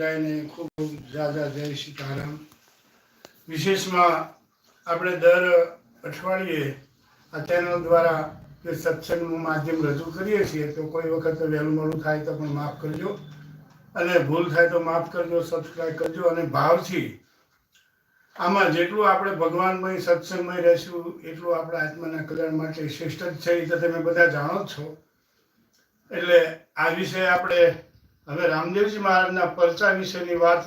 બધાને ખૂબ જાજા જય સીતારામ. વિશેષમાં આપણે દર અઠવાડિયે આ ચેનલ દ્વારા જે સત્સંગનું માધ્યમ રજૂ કરીએ છીએ, તો કોઈ વખત વહેલું મોડું થાય તો પણ માફ કરજો. અને ભૂલ થાય તો માફ કરજો સબસ્ક્રાઈબ કરજો અને ભાવથી આમાં જેટલું આપણે ભગવાનમય, સત્સંગમય રહેશું, એટલું આપણા આત્માના કલ્યાણ માટે શ્રેષ્ઠ જ છે, એ તો તમે બધા જાણો જ છો. એટલે આ વિશે આપણે હવે રામદેવજી મહારાજના પરચા વિશેની વાત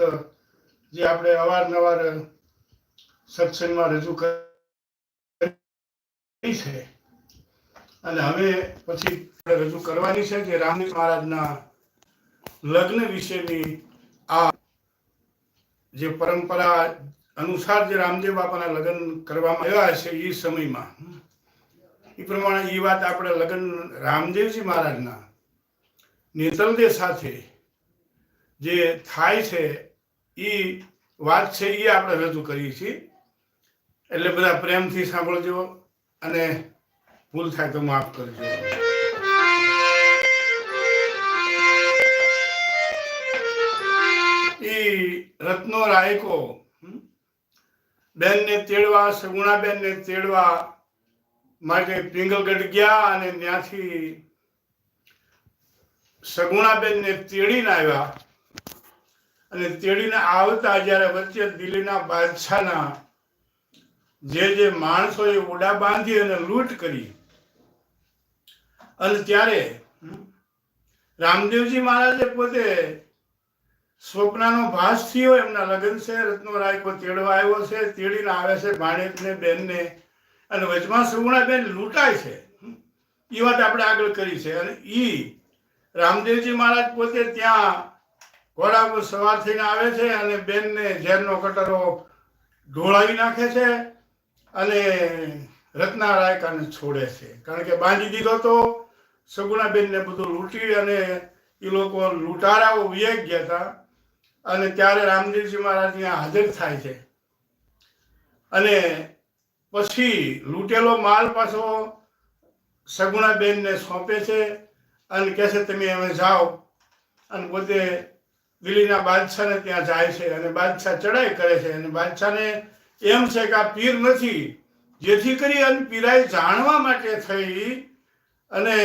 જે આપણે અવારનવાર સત્સંગમાં રજૂ કરી છે. અને હવે પછી રજૂ કરવાની છે કે રામદેવ મહારાજના લગ્ન વિશેની આ જે પરંપરા અનુસાર જે રામદેવ બાપાના લગ્ન કરવામાં આવ્યા છે એ સમયમાં, એ પ્રમાણે એ વાત આપણે લગ્ન રામદેવજી મહારાજના નેતલદેવ સાથે જે થાય છે એ વાત છે એ આપણે રજૂ કરીએ છીએ. એટલે બધા પ્રેમથી સાંભળજો અને ભૂલ થાય તો માફ કરજો. રત્નો રાયકો બેનને તેડવા, સગુણાબેનને તેડવા માટે પિંગલગઢ ગયા અને ત્યાંથી સગુણાબેનને તેડીને આવ્યા. અને તેડીને આવતા જ્યારે વચ્ચે દિલ્હીના બાદશાહના જે જે માણસોએ ઓડા બાંધી અને લૂંટ કરી, અને ત્યારે રામદેવજી મહારાજે પોતે સ્વપ્નાનો ભાસ થયો, એમના લગ્ન છે રત્નો રાયકો તેડવા આવ્યો છે, તેડીને આવે છે ભાણેજને બેનને, અને વચમાં સુવર્ણાબેન લૂંટાય છે એ વાત આપણે આગળ કરી છે. અને ઈ રામદેવજી મહારાજ પોતે ત્યાં ઘોડા પર સવાર થઈને આવે છે અને બેનને ઝેરનો કટરો ઢોળાવી નાખે છે અને રત્ના રાયકાને છોડે છે. કારણ કે બાંધી દીધો તો સગુણાબેનને બધું લૂંટી અને એ લોકો લૂંટારાઓ વિયેક ગયા હતા અને ત્યારે રામદેવજી મહારાજ ત્યાં હાજર થાય છે. અને પછી લૂંટેલો માલ પાછો સગુણાબેનને સોંપે છે અને કહે છે, તમે હવે જાઓ. અને પોતે દિલ્હીના બાદશાહને ત્યાં જાય છે અને બાદશાહ ચડાઈ કરે છે અને બાદશાહને એમ છે કે આ પીર નથી. જેથી કરી અને પીરાએ જાણવા માટે થઈ અને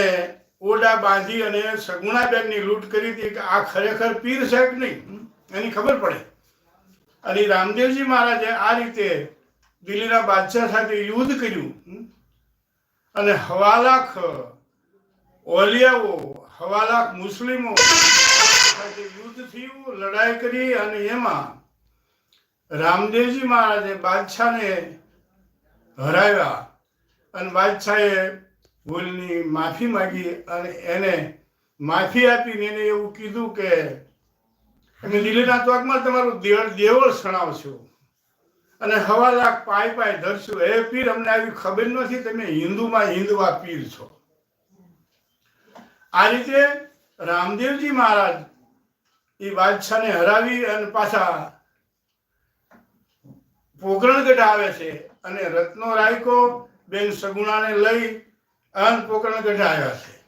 ઓડા બાંધી અને સગુણાબેનની લૂંટ કરી હતી કે આ ખરેખર પીર છે કે નહીં? એની ખબર પડે. અને રામદેવજી મહારાજે આ રીતે દિલ્હીના બાદશાહ સાથે યુદ્ધ કર્યું. અને હવાલાખ ઓલિયાઓ, હવાલાખ મુસ્લિમો યુદ્ધ થયું, લડાઈ કરી અને એમાં રામદેવજી મહારાજે બાદશાહને હરાવ્યા. અને બાદશાહે ભૂલની માફી માગી અને એને માફી આપીને એને એવું કીધું કે, અમે લીલીના ચોકમાં તમારું દેવળ દેવળ સણાવશું અને હવા લાખ પાય પાય ધરશું. એ પીર, અમને આવી ખબર નથી, તમે હિન્દુમાં હિન્દુવા પીર છો. આ રીતે રામદેવજી મહારાજ એ બાદશાહને હરાવી અને પાછા પોકરણગઢ આવે છે. અને રત્નો રાયકો બેન સગુણાને લઈ અન પોકરણગઢ આવ્યા છે.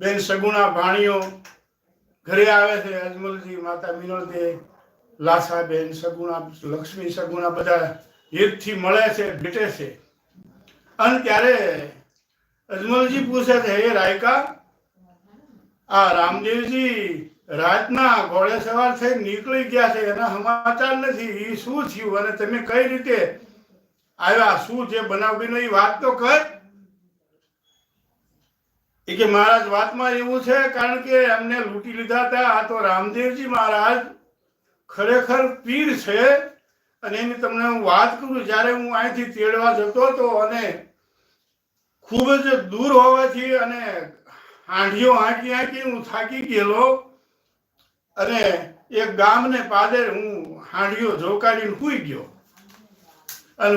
બેન સગુણા ભાણીઓ ઘરે આવે છે. અજમલજી, માતા મિનળજી લાસા બેન સગુણા, લક્ષ્મી સગુણા બધા હીરથી મળે છે, ભેટે છે. અને ત્યારે અજમલજી પૂછે છે, હે રાયકા, આ રામદેવજી રાતના ઘોડે સવાર થઈ નીકળી ગયા છે, એના સમાચાર નથી. એ શું થયું અને તમે કઈ રીતે આવ્યા? શું જે બનાવ બન્યો એ વાત તો કર. એ કે મહારાજ, વાતમાં એવું છે, કારણ કે એમને લૂંટી લીધા હતા. આ તો રામદેવજી મહારાજ ખરેખર પીર છે અને એની તમને હું વાત કરું, જ્યારે હું અહીંથી તેડવા જતો હતો અને ખૂબ જ દૂર હોવાથી અને હાંડીઓ હાંકી હાંકી હું થાકી ગયેલો અને એક ગામને પાદર હું હાંડીઓ ઝોકાડીને હુઈ ગયો. અને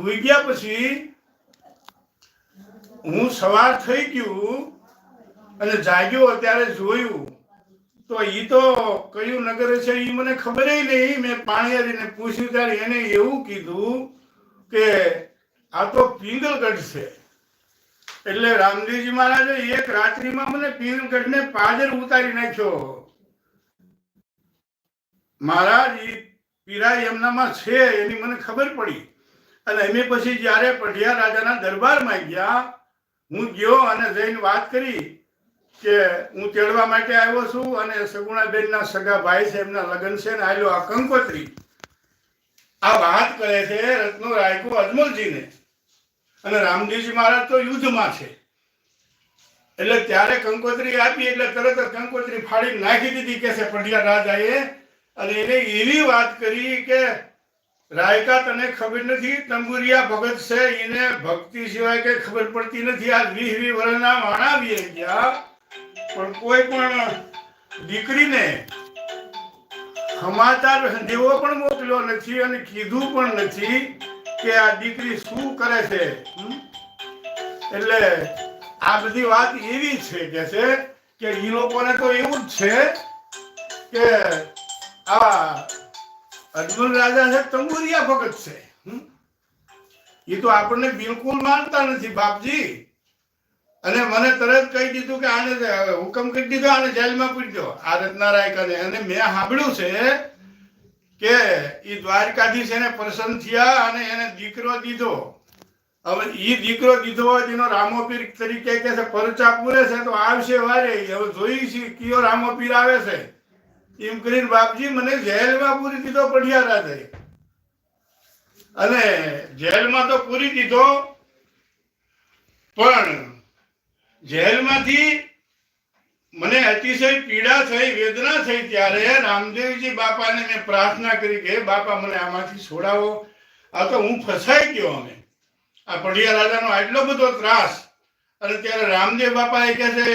હુઈ ગયા પછી હું સવાર થઈ ગયું અને જાગ્યો ત્યારે જોયું. તો ઈ તો કયું નગર છે એ મને ખબર નહીં મેં પાણીયારીને પૂછ્યું ત્યારે એને એવું કીધું કે આ તો પિંગલગઢ છે. એટલે રામદેવજી મહારાજે એક રાત્રિમાં મને પિંગલગઢને પાદર ઉતારી નાખ્યો. મહારાજ એ પીરા એમનામાં છે, એની મને ખબર પડી. અને અમે પછી જ્યારે પઢિયા રાજાના દરબારમાં ગયા, હું ગયો અને જઈને વાત કરી કે હું તેડવા માટે આવ્યો છું અને સગુણાબેનના સગા ભાઈ છે, એમના લગ્ન છે ને આવ્યો આ કંકોત્રી. આ વાત કરે છે રત્નો રાયકો અજમલજીને. અને રામજીજી મહારાજ તો યુદ્ધમાં છે. એટલે ત્યારે કંકોત્રી આપી, એટલે તરત જ કંકોત્રી ફાડી નાખી દીધી, કે છે, પઢિયા રાજાએ અને એને એવી વાત કરી કે, રાયકા, તને ખબર નથી, તંબુરિયા ભગત છે, એને ભક્તિ સિવાય કઈ ખબર પડતી નથી. આ વીસ વીસ વર્ષના વાણા બી ગયા. પણ કોઈ પણ દીકરીને સમાચાર દેવો પણ મોકલ્યો નથી અને કીધું પણ નથી કે આ દીકરી શું કરે છે? એટલે આ બધી વાત એવી છે કે છે કે એ લોકોને તો એવું જ છે કે આ અજમલ રાજા છે, તંબુરિયા ભગત છે. એ તો આપણને બિલકુલ માનતા નથી, બાપજી. અને મને તરત કહી દીધું કે આને હુકમ કરી દીધો, આને જેલમાં પૂરી દો. આ રત્નારાય કરે. અને મેં સાંભળ્યું છે કે એ દ્વારકાધીશ એને પ્રસન્ન થયા અને એને દીકરો દીધો. હવે એ દીકરો દીધો હોય તેનો રામોપીર તરીકે કે છે, પરચા પૂરે છે, તો આવશે વારે. હવે જોઈ છે, કયો રામોપીર આવે છે? એમ કરીને બાપજી મને જેલમાં પૂરી દીધો પઢિયા રાજાએ અને જેલમાં તો પૂરી દીધો, પણ જેલમાંથી મને અતિશય પીડા થઈ, વેદના થઈ ત્યારે રામદેવજી બાપાને મેં પ્રાર્થના કરી કે બાપા, મને આમાંથી છોડાવો. આ તો હું ફસાઈ ગયો અમે. આ પઢિયા રાજાનો આટલો બધો ત્રાસ. અને ત્યારે રામદેવ બાપા એ કહે છે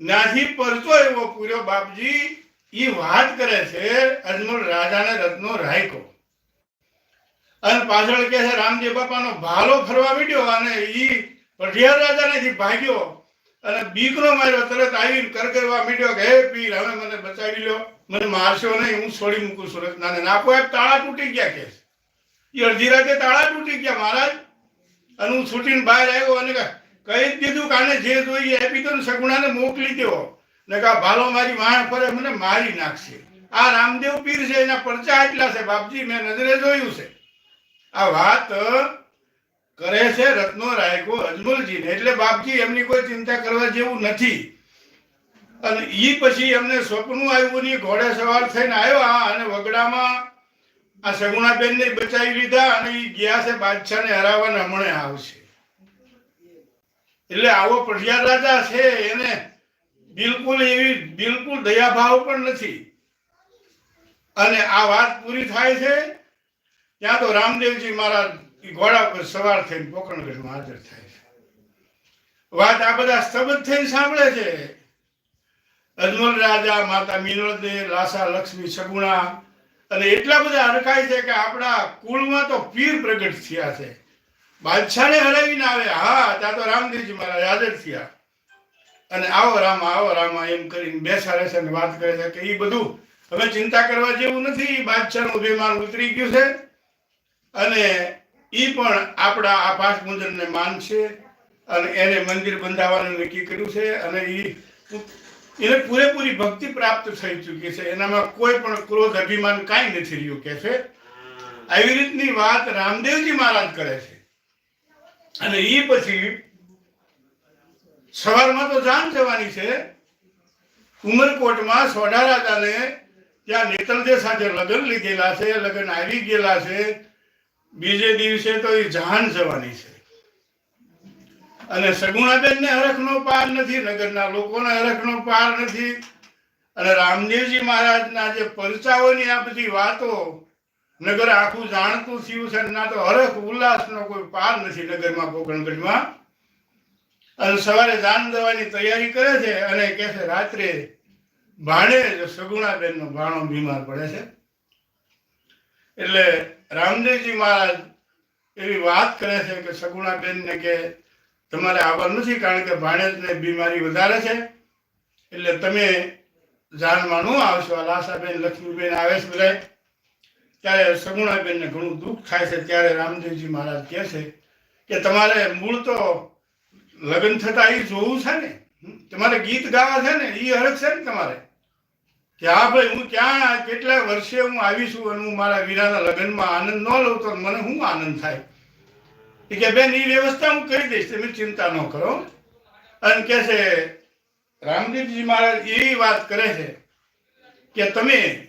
નાથી પરચો એવો પૂર્યો બાપજી. એ વાત કરે છે અજમલ રાજાને રત્નો રાયકો. અને પાછળ કે છે, રામજી બાપાનો ભાલો ફરવા મીડ્યો અને ઈ પઢિયાર રાજાનેથી ભાગ્યો અને બીકનો માર્યો, તરત આવીને કરગરવા મીડ્યો કે, હે પીર, હવે મને બચાવી લ્યો, મને મારશો નહીં, હું છોડી મૂકું સુરત ના નાખો તાળા તૂટી ગયા કે એ અડધી રાતે તાળા તૂટી ગયા મહારાજ. અને હું છૂટીને બહાર આવ્યો અને કહી જ દીધું કાને જે જોઈએ એ આપી દો સગુણાને મોકલી દો ને કા ભાલો મારી વાણ ફરે, મને મારી નાખશે. આ રામદેવ પીર છે, એના પરચા એટલા છે, બાપજી, મેં નજરે જોયું છે. આ વાત કરે છે રત્નો રાયકો અજમલજીને. એટલે બાપજી, એમની કોઈ ચિંતા કરવા જેવું નથી. અને એ પછી એમને સ્વપ્નું આવ્યું ને ઘોડે સવાર થઈને આવ્યા અને વગડામાં આ સગુણાબેનને બચાવી લીધા અને એ ગયા છે બાદશાહને હરાવવાના હમણે આવશે. એટલે આવો પઢિયાર રાજા છે એને બિલકુલ એવી, બિલકુલ દયાભાવ પણ નથી. અને આ વાત પૂરી થાય છે, ત્યાં તો રામદેવજી મારા ઘોડા પર સવાર થઈને પોકણગઢમાં હાજર થાય છે. વાત આ બધા સ્તબ્ધ થઈને સાંભળે છે. અજમલ રાજા, માતા મિનળદે લાસા લક્ષ્મી સગુણા અને એટલા બધા અરખાય છે કે આપણા કુળમાં તો પીર પ્રગટ થયા છે. બાદશાહને હરાવીને આવે હા, ત્યાં તો રામદેવજી મહારાજ હાજર થયા. અને આવો રામા આવો રામા એમ કરીને બેસાડે છે અને વાત કરે છે કે એ બધું હવે ચિંતા કરવા જેવું નથી. બાદશાહનું અભિમાન ઉતરી ગયું છે. અને એ પણ આપણા આ પાસ મુંદરને માનશે અને એને મંદિર બંધાવવાનું નક્કી કર્યું છે અને એ એને પૂરેપૂરી ભક્તિ પ્રાપ્ત થઈ ચૂકી છે. એનામાં કોઈ પણ ક્રોધ, અભિમાન કાંઈ નથી રહ્યું કે છે. આવી રીતની વાત રામદેવજી મહારાજ કરે છે. અને એ પછી સવારમાં તો જાન જવાની છે. ઉમરકોટમાં સોઢા રાજાને ત્યાં નેતલદે સાથે લગ્ન લીધેલા છે, લગ્ન આવી ગયેલા છે. બીજે દિવસે તો એ જાન જવાની છે. અને સગુણાબેનને હરખનો પાર નથી, નગરના લોકોને હરખનો પાર નથી. અને રામદેવજી મહારાજના જે પરચાઓની આ બધી વાતો, નગર આખું જાણતું થયું છે ના તો હરખ ઉલ્લાસનો કોઈ પાર નથી નગરમાં કોકણગઢમાં અને સવારે દાન દેવાની તૈયારી કરે છે અને કહે છે, રાત્રે ભાણે સગુણાબેનનો ભાણો બીમાર પડે છે. એટલે રામદેવજી મહારાજ એવી વાત કરે છે કે સગુણાબેનને કે, તમારે આવવાનું નથી કારણ કે ભાણેજને બીમારી વધારે છે. એટલે તમે જાનમાં ન આવશો. લાસાબેન, લક્ષ્મીબેન આવે છે બધા ત્યારે સગુણાબેનને ઘણું દુઃખ થાય છે. ત્યારે રામદેવજી મહારાજ કહે છે કે, તમારે મૂળ તો લગ્ન થતા એ જોવું છે ને? તમારે ગીત ગાવા છે ને એ હરખ છે ને તમારે? કે હા ભાઈ, હું ક્યાં કેટલા વર્ષે હું આવી છું અને હું મારા વીરાના લગ્નમાં આનંદ ન લઉં તો મને શું આનંદ થાય? એ કે, બેન એ વ્યવસ્થા હું કરી દઈશ, તમે ચિંતા ન કરો. અને કે છે, રામદેવજી મહારાજ એવી વાત કરે છે કે તમે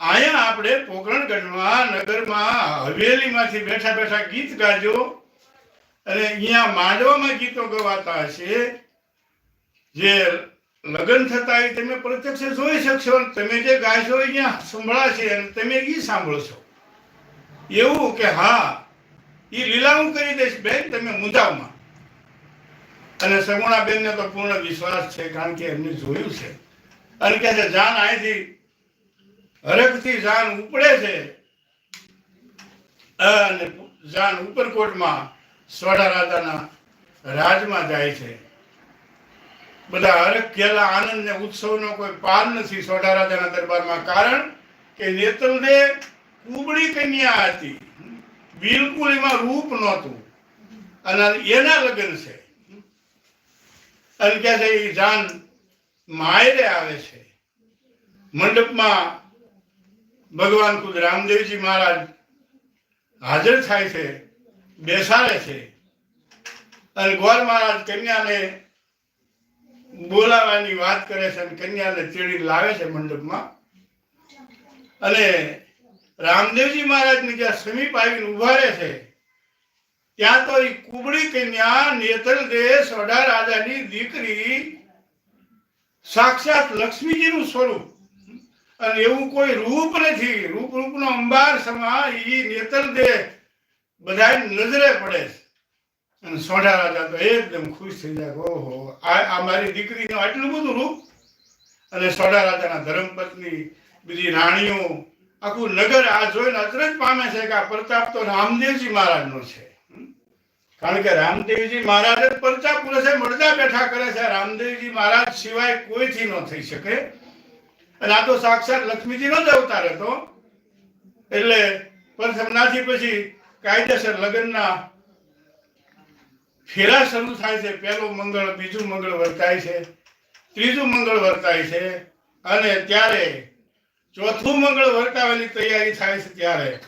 અહીંયા આપણે પોકરણગઢમાં, નગરમાં હવેલીમાંથી બેઠા બેઠા ગીત ગાજો અને અહીંયા માંડવામાં ગીતો ગવાતા હશે. જે લગ્ન થતા એ તમે પ્રત્યક્ષ જોઈ શકશો તમે જે ગાશો અહીંયા સંભળાશે અને તમે એ સાંભળશો એવું કે હા એ લીલા હું કરી દઈશ બેન, તમે મુંજાવમાં. અને સગુણા બેનને તો પૂર્ણ વિશ્વાસ છે કારણ કે એમને જોયું છે. અને કે છે, જાન અહીંથી હરખથી જાન ઉપડે છે. અને જાન ઉપરકોટમાં સોઢા રાજાના રાજમાં જાય છે. બધા હરખ આનંદ ને ઉત્સવનો કોઈ પાર નથી સોઢા રાજાના દરબારમાં, કારણ કે નેતલને કુબડી કન્યા હતી. બિલકુલ એમાં રૂપ નહોતું. અને એના લગ્ન છે. અને કે છે, એ જાન માયરે આવે છે. મંડપમાં ભગવાન ખુદ રામદેવજી મહારાજ હાજર થાય છે. બેસાડે છે. અને ગોર મહારાજ કન્યાને બોલાવાની વાત કરે છે અને કન્યાને તેડી લાવે છે મંડપમાં. અને રામદેવજી મહારાજની જ્યાં સમીપ આવીને ઊભા રહે છે, ત્યાં તો એ કુબડી કન્યા નેતલ દેશ વડા રાજાની દીકરી સાક્ષાત લક્ષ્મીજીનું સ્વરૂપ. અને એવું કોઈ રૂપ નથી. રૂપ રૂપનો અંબાર સમા ઈ નેતલ દે બધા નજરે પડે છે. અને સોઢા રાજા તો એકદમ ખુશ થઈ જાય ઓહો, આ મારી દીકરીનું આટલું બધું રૂપ? અને સોઢા રાજાના ધર્મપત્ની, બીજી રાણીઓ, આખું નગર આ જોઈને અચરજ પામે છે કે આ પ્રતાપ તો રામદેવજી મહારાજનો છે. કારણ કે રામદેવજી મહારાજ જ પરચા મળતા છે બેઠા કરે છે. રામદેવજી મહારાજ સિવાય કોઈથી ન થઈ શકે. અને આ તો સાક્ષાત લક્ષ્મીજીનો જ અવતાર હતો. એટલે પરસમનાથી પછી કાયદેસર લગ્નના ફેરા શરૂ થાય છે. પહેલું મંગળ, બીજું મંગળ વર્તાય છે. ત્રીજું મંગળ વર્તાય છે. અને ત્યારે ચોથું મંગળ વર્તાવાની તૈયારી થાય છે ત્યારે.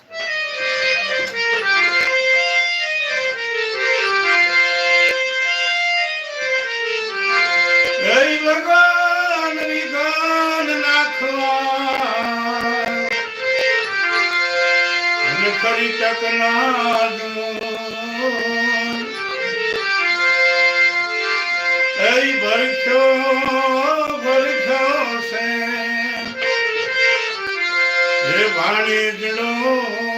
ખરી તક ના એ ભરખ્યો ભરખ્યો છે. હે ભાણેજનો આજી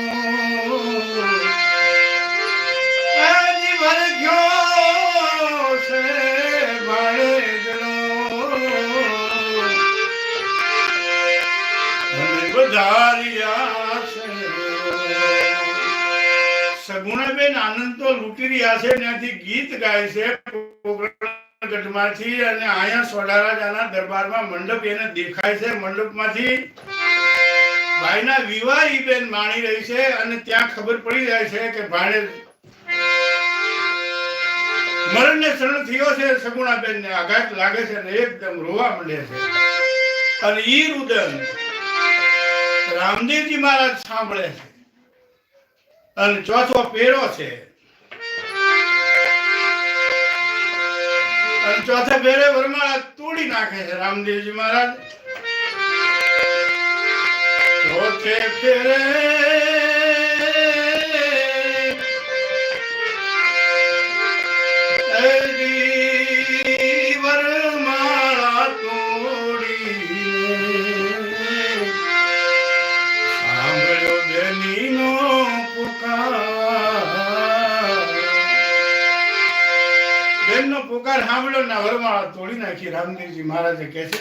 લૂંટી રહ્યા છે, ત્યાંથી ગીત ગાય છે ગઢમાંથી અને અહીંયા સોડારાજાના દરબારમાં મંડપ એને દેખાય છે, મંડપમાંથી. ભાઈના વિવાહ ઈ બેન માણી રહી છે અને ત્યાં ખબર પડી જાય છે કે ભાણે મરણને શરણ થયો છે સગુણાબેન ને આઘાત લાગે છે અને એકદમ રોવા માંડે છે. અને ઈ રુદન રામદેવજી મહારાજ સાંભળે છે. અને ચોથો પેરો છે. ચોથા પેરે વરમાળા તોડી નાખે છે રામદેવજી મહારાજ. ચોથે પેરે બેનનો પુકાર સાંભળ્યો ના વરમાળા તોડી નાખી રામદેવજી મહારાજે કહે છે.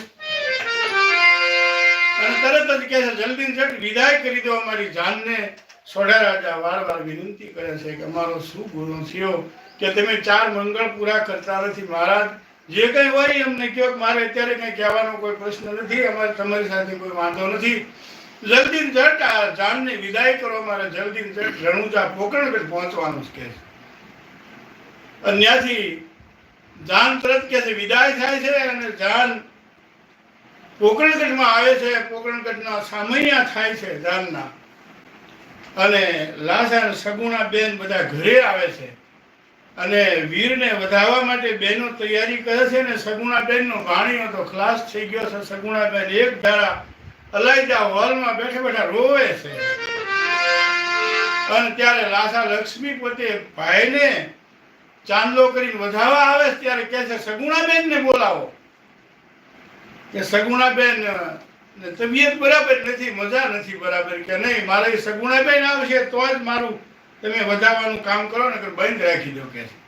અને તરત જ કહે છે જલ્દી ને વિદાય કરી દો અમારી જાનને. સોઢા રાજા વાર વાર વિનંતી કરે છે કે અમારો શું ગુરુ થયો કે તમે ચાર મંગળ પૂરા કરતા નથી મહારાજ. જે કંઈ હોય અમને કહો કે મારે અત્યારે કંઈ કહેવાનો કોઈ પ્રશ્ન નથી, અમારે તમારી સાથે કોઈ વાંધો નથી. જલ્દી ને આ જાનને વિદાય કરો મારે જલ્દી ઝટ રણુજા પોકરણગઢ પહોંચવાનું છે કે છે. ત્યાંથી જાન તરત કે છે, વિદાય થાય છે અને જાન પોકરણગઢમાં આવે છે. પોકરણગઢના સામૈયા થાય છે જાનના. અને લાસા સગુણા બેન બધા ઘરે આવે છે. અને વીરને વધાવવા માટે બહેનો તૈયારી કરે છે ને સગુણા બેનનો વાણીઓ તો ખલાસ થઈ ગયો છે. સગુણા બેન એક ધારા અલાયદા હોલમાં બેઠા બેઠા રોવે છે. અને ત્યારે લાસા લક્ષ્મી પોતે ભાઈને ચાંદલો કરીને વધાવા આવે ત્યારે કહે છે, સગુણાબેન ને બોલાવો. કે સગુણાબેન તબિયત બરાબર નથી, મજા નથી બરાબર. કે નહીં, મારે સગુણાબેન આવશે, તો જ મારું તમે વધાવવાનું કામ કરો ને બંધ રાખી દો કે છે.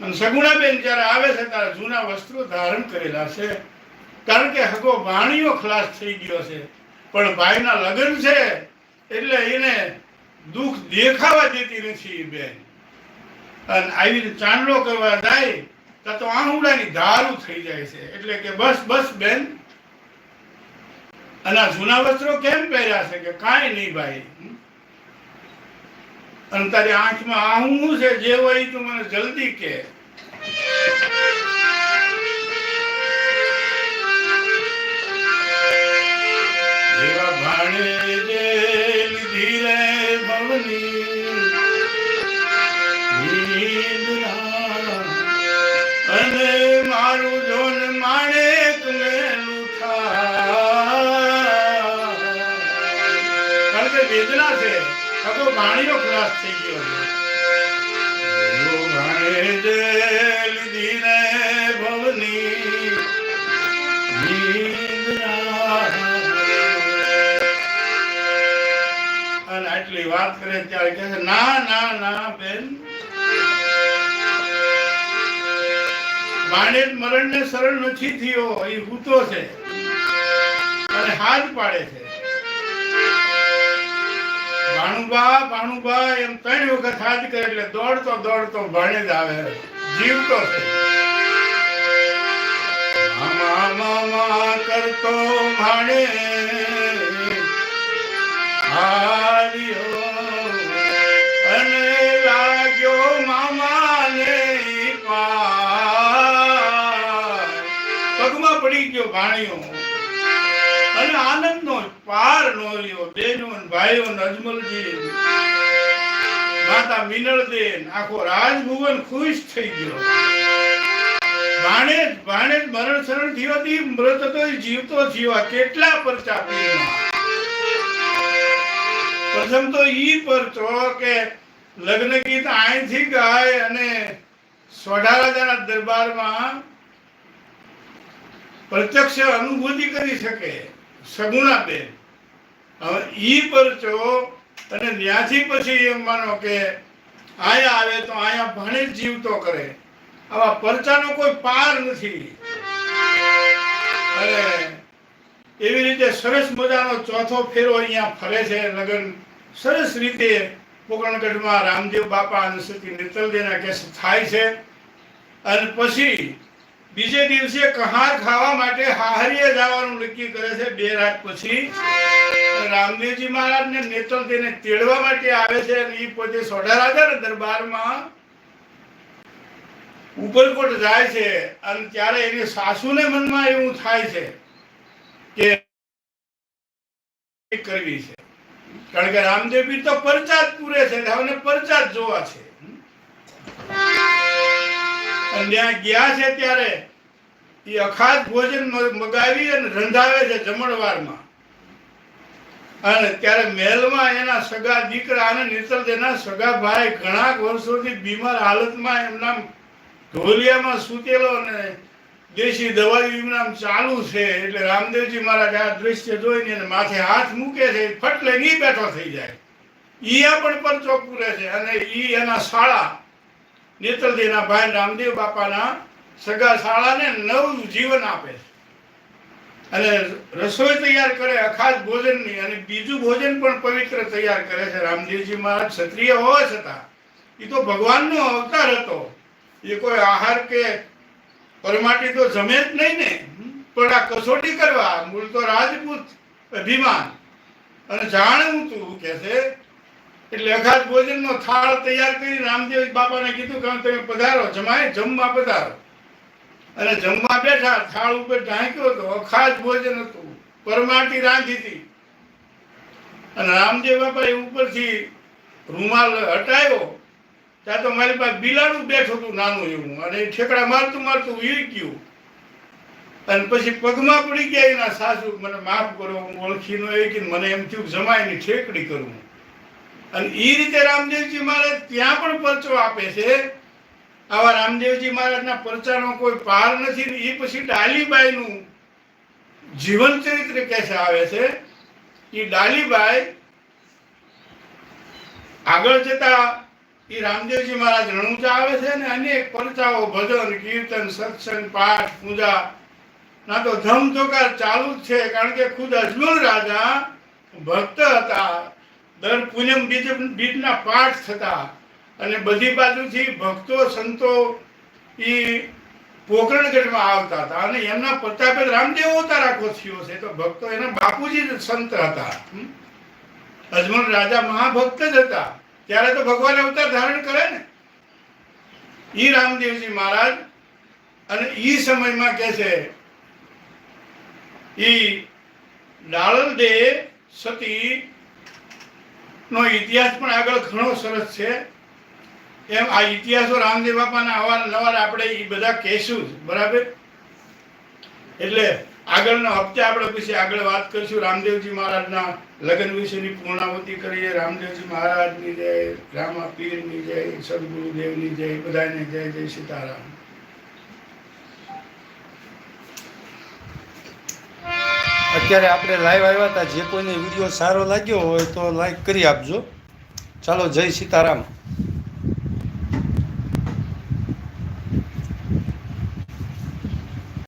અને સગુણાબેન જ્યારે આવે છે, ત્યારે જૂના વસ્ત્રો ધારણ કરેલા છે. કારણ કે હગો વાણીઓ ખલાસ થઈ ગયો છે. પણ ભાઈના લગ્ન છે, એટલે એને દુઃખ દેખાવા દેતી નથી બેન. આવી રીતે ચાંદલો કરવા જાય, તો તો આહુડાની ધારું થઈ જાય છે. એટલે કે બસ બસ, બેન. અને જૂના વસ્ત્રો કેમ પહેર્યા છે કે કાંઈ નહીં ભાઈ? અને તારી આંખમાં આહું છે, જે હોય તું મને જલ્દી કે. વેદના છે. આખો પાણીનો ખુલાસ થઈ ગયો આટલી વાત કરે ત્યારે કહે ના ના ના, બેન. માણે મરણ ને શરણ નથી થયો, એ હૂતો છે. અને હાથ પાડે છે. ભાણુબા ભાણુબા એમ ત્રણ વખત હાથ કરે એટલે દોડતો દોડતો ભાણે જ આવે. જીવતો છે. કરતો ભાણે. હાર્યો અને લાગ્યો મામાને. પગમાં પડી ગયો ભાણિયો. અને આનંદનો પાર નો રહ્યો બેનો ભાઈઓ અજમલજી. માતા મિનળબેન, આખો રાજભુવન ખુશ થઈ ગયો. ભાણેજ ભાણેજ મરણ શરણ થયો હતી મૃત તો જીવતો થયો કેટલા પર ચાપી પ્રથમ તો ઈ પર ચો કે લગ્ન ગીત અહીંથી ગાય અને સોઢા રાજાના દરબારમાં પ્રત્યક્ષ અનુભૂતિ કરી શકે. સગુણા બેન હવે ઈ પરચો અને ત્યાંથી પછી એમ માનો કે આયા આવે તો આયા ભણે જીવતો કરે. આવા પરચાનો કોઈ પાર નથી. અને એવી રીતે સરસ મજાનો ચોથો ફેરો અહીંયા ફરે છે લગન. સરસ રીતે પોકરણગઢમાં રામદેવ બાપા અને સતી નિતલદેના કેસ થાય છે. અને પછી બીજે દિવસે કહાર ખાવા માટે હાહરીએ જવાનું નક્કી કરે છે. બે રાત પછી રામદેવજી મહારાજને નેતલદેને તેડવા માટે આવે છે અને એ પોતે સોઢા રાજાના દરબારમાં ઉપરકોટ જાય છે અને ત્યારે એની સાસુને મનમાં એવું થાય છે કે કરવી છે. કારણ કે રામદેવ તો પરચાત પૂરે છે હવે પરચાત જોવા છે. ત્યાં ગયા છે ત્યારે એ અખાત ભોજન મગાવી અને રંધાવે છે જમણવારમાં. અને ત્યારે મહેલમાં એના સગા દીકરા અને નિતલદેના સગા ભાઈ ઘણા વર્ષોથી બીમાર હાલતમાં એમના ઢોલિયામાં સૂતેલો અને દેશી દવાઈ એમનામ ચાલુ છે. એટલે રામદેવજી મહારાજ આ દ્રશ્ય જોઈને માથે હાથ મૂકે છે ફટ લઈને બેઠો થઈ જાય. ઈ પણ પરચો પૂરે છે અને ઈ એના શાળા નેતલદેના ભાઈ રામદેવ બાપાના સગા શાળાને નવું જીવન આપે છે. અને રસોઈ તૈયાર કરે અખાસ ભોજનની અને બીજું ભોજન પણ પવિત્ર તૈયાર કરે છે. રામદેવજી મહારાજ ક્ષત્રિય હોવા છતાં એ તો ભગવાનનો અવતાર હતો. એ કોઈ આહાર કે પરમાટી તો જમે જ નહીં ને. પણ આ કસોટી કરવા મૂળ તો રાજપૂત અભિમાન. અને જાણવું તું કે છે એટલે અખાત ભોજનનો થાળ તૈયાર કરી રામદેવ બાપાને કીધું કે તમે પધારો, જમાય, જમવા પધારો. અને જમવા બેઠા થાળ ઉપર ઢાંક્યો તો અખાત ભોજન હતું, પરમાટી રાંધી હતી. અને રામદેવ બાપાએ ઉપરથી રૂમાલ હટાયો. ત્યાં તો મારી પાસે બિલાડું બેઠું હતું નાનું એવું, અને એ ઠેકડા મારતું મારતું વીર ગયું. અને પછી પગમાં પડી ગયા એના સાસુ, મને માફ કરો, હું ઓળખી ન એ મને એમ થયું જમાય ને ઠેકડી કરું અને એ રીતે રામદેવજી મહારાજ ત્યાં પણ પરચો આપે છે. આવા રામદેવજી મહારાજના પરચાનો કોઈ પાર નથી એ પછી ડાલીબાઈનું જીવન ચરિત્ર કેસે આવે છે. એ ડાલીબાઈ આગળ જતા એ રામદેવજી મહારાજ રણુજા આવે છે ને અનેક પરચાઓ, ભજન, કીર્તન, સત્સંગ, પાઠ, પૂજા. ના તો ધમધોકાર ચાલુ જ છે, કારણ કે ખુદ અજમલ રાજા ભક્ત હતા. દર પૂનમ બીજ બીજના પાઠ થતા અને બધી બાજુથી ભક્તો, સંતો એ પોકરણગઢમાં આવતા હતા અને એમના પ્રતાપે રામદેવ અવતાર થયો છે. તો ભક્તો એના બાપુજી સંત હતા. અજમલ રાજા મહાભક્ત જ હતા. ત્યારે તો ભગવાન અવતાર ધારણ કરે ને. ઈ રામદેવજી મહારાજ અને ઈ સમયમાં કે છે, ઈ ડાળલ દે સતી નો ઇતિહાસ પણ આગળ ઘણો સરસ છે. એમ આ ઇતિહાસો રામદેવ બાપાના અવારનવાર આપણે એ બધા કહેશું બરાબર? એટલે આગળના હપ્તે આપણે પછી આગળ વાત કરીશું. રામદેવજી મહારાજના લગ્ન વિશેની પૂર્ણાવતી કરીએ. રામદેવજી મહારાજની જય, રામા પીરની જય, સદગુરુદેવની જય, બધાને જય જય સીતારામ. અત્યારે આપણે લાઈવ આવ્યા હતા. જે કોઈને વીડિયો સારો લાગ્યો હોય તો લાઈક કરી આપજો. ચાલો, જય સીતારામ.